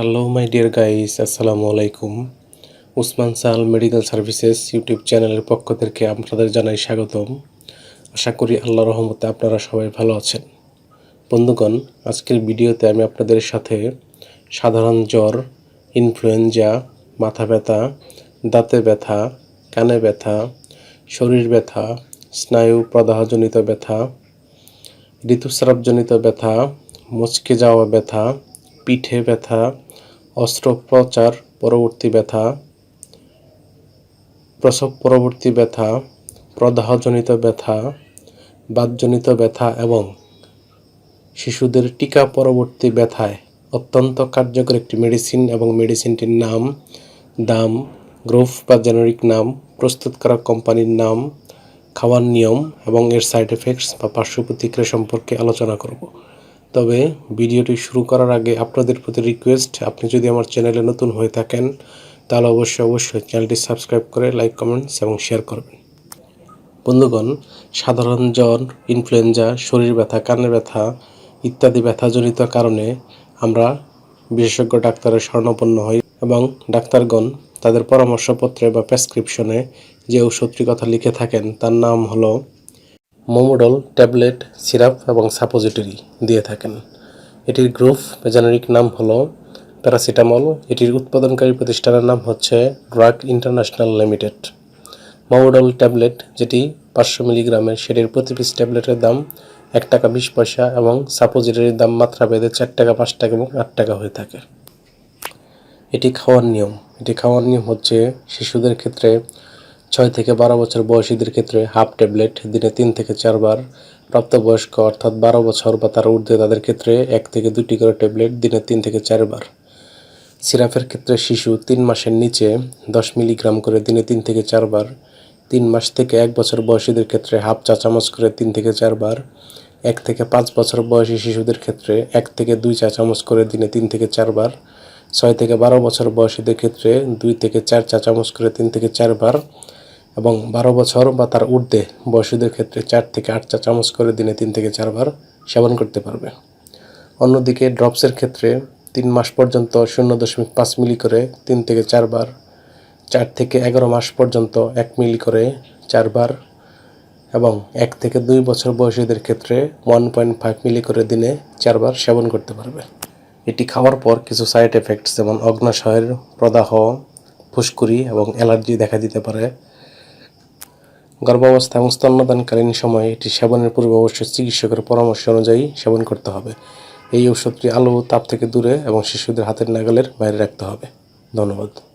Hello my dear guys আসসালামু আলাইকুম উসমান সাল মেডিকেল সার্ভিসেস ইউটিউব চ্যানেলের পক্ষ থেকে আপনাদের জানাই স্বাগতম। আশা করি আল্লাহ রহমতে আপনারা সবাই ভালো আছেন। বন্ধুগণ, আজকের ভিডিওতে আমি আপনাদের সাথে সাধারণ জ্বর ইনফ্লুয়েঞ্জা মাথা ব্যথা, দাঁতে ব্যথা, কানে ব্যথা, শরীর ব্যথা, স্নায়ু প্রদাহজনিত ব্যথা, ঋতুস্রাবজনিত ব্যথা মুচকে যাওয়া ব্যথা, পিঠে ব্যথা অস্ত্রোপচার, পরবর্তী ব্যথা, প্রসব, পরবর্তী ব্যথা, প্রদাহজনিত ব্যথা, বাতজনিত ব্যথা এবং শিশুদের টিকা পরবর্তী ব্যথায় অত্যন্ত কার্যকর একটি মেডিসিন এবং মেডিসিনটির নাম, দাম, গ্রুপ বা জেনারিক নাম, প্রস্তুতকারক কোম্পানির নাম, খাওয়ার নিয়ম এবং এর সাইড এফেক্টস বা পার্শ্ব প্রতিক্রিয়া সম্পর্কে আলোচনা করব। তবে ভিডিওটি শুরু করার আগে আপনাদের প্রতি রিকোয়েস্ট আপনি যদি আমার চ্যানেলে নতুন হয়ে থাকেন, তাহলে অবশ্যই অবশ্যই চ্যানেলটি সাবস্ক্রাইব করে লাইক কমেন্টস এবং শেয়ার করবেন। বন্ধুগণ, সাধারণ জ্বর ইনফ্লুয়েঞ্জা শরীর ব্যথা কানে ব্যথা ইত্যাদি ব্যথাজনিত কারণে আমরা বিশেষজ্ঞ ডাক্তারের শরণাপন্ন হই এবং ডাক্তারগণ তাদের পরামর্শপত্রে বা প্রেসক্রিপশনে যে ওষুধটির কথা লিখে থাকেন, তার নাম হলো মোমোডল ট্যাবলেট সিরাপ এবং সাপোজিটরি দিয়ে থাকেন। এটির গ্রুপ জেনারিক নাম হলো প্যারাসিটামল এটির উৎপাদনকারী প্রতিষ্ঠানের নাম হচ্ছে ড্রাগ ইন্টারন্যাশনাল লিমিটেড মোমোডল ট্যাবলেট যেটি পাঁচশো মিলিগ্রামের সেটির প্রতি পিস ট্যাবলেটের দাম এক টাকা বিশ পয়সা এবং সাপোজিটরির দাম মাত্রা বেঁধে চার টাকা, পাঁচ টাকা এবং আট টাকা হয়ে থাকে। এটি খাওয়ার নিয়ম। এটি খাওয়ার নিয়ম হচ্ছে শিশুদের ক্ষেত্রে ছয় থেকে বারো বছর বয়সীদের ক্ষেত্রে হাফ ট্যাবলেট দিনে তিন থেকে চারবার। প্রাপ্তবয়স্ক অর্থাৎ বারো বছর বা তার ঊর্ধ্বে তাদের ক্ষেত্রে এক থেকে দুটি করে ট্যাবলেট দিনে তিন থেকে চারবার। সিরাপের ক্ষেত্রে শিশু তিন মাসের নিচে দশ মিলিগ্রাম করে দিনে তিন থেকে চারবার। তিন মাস থেকে এক বছর বয়সীদের ক্ষেত্রে হাফ চা চামচ করে তিন থেকে চারবার। এক থেকে পাঁচ বছর বয়সী শিশুদের ক্ষেত্রে এক থেকে দুই চা চামচ করে দিনে তিন থেকে চারবার। ছয় থেকে বারো বছর বয়সীদের ক্ষেত্রে দুই থেকে চার চা চামচ করে তিন থেকে চারবার। এবং বারো বছর বা তার ঊর্ধ্বে বয়সীদের ক্ষেত্রে চার থেকে আট চা চামচ করে দিনে তিন থেকে চারবার সেবন করতে পারবে। অন্যদিকে ড্রপসের ক্ষেত্রে তিন মাস পর্যন্ত শূন্য দশমিক পাঁচ মিলি করে তিন থেকে চারবার, চার থেকে এগারো মাস পর্যন্ত এক মিলি করে চারবার এবং এক থেকে দুই বছর বয়সীদের ক্ষেত্রে ওয়ান পয়েন্ট ফাইভ মিলি করে দিনে চারবার সেবন করতে পারবে। এটি খাওয়ার পর কিছু সাইড এফেক্টস যেমন অগ্নাশয়ের প্রদাহ, ফুসকুড়ি এবং অ্যালার্জি দেখা দিতে পারে। গর্ভাবস্থা এবং স্তন্যদানকালীন সময়ে এটি সেবনের পূর্বে অবশ্যই চিকিৎসকের পরামর্শ অনুযায়ী সেবন করতে হবে। এই ঔষধটি আলো, তাপ থেকে দূরে এবং শিশুদের হাতের নাগালের বাইরে রাখতে হবে। ধন্যবাদ।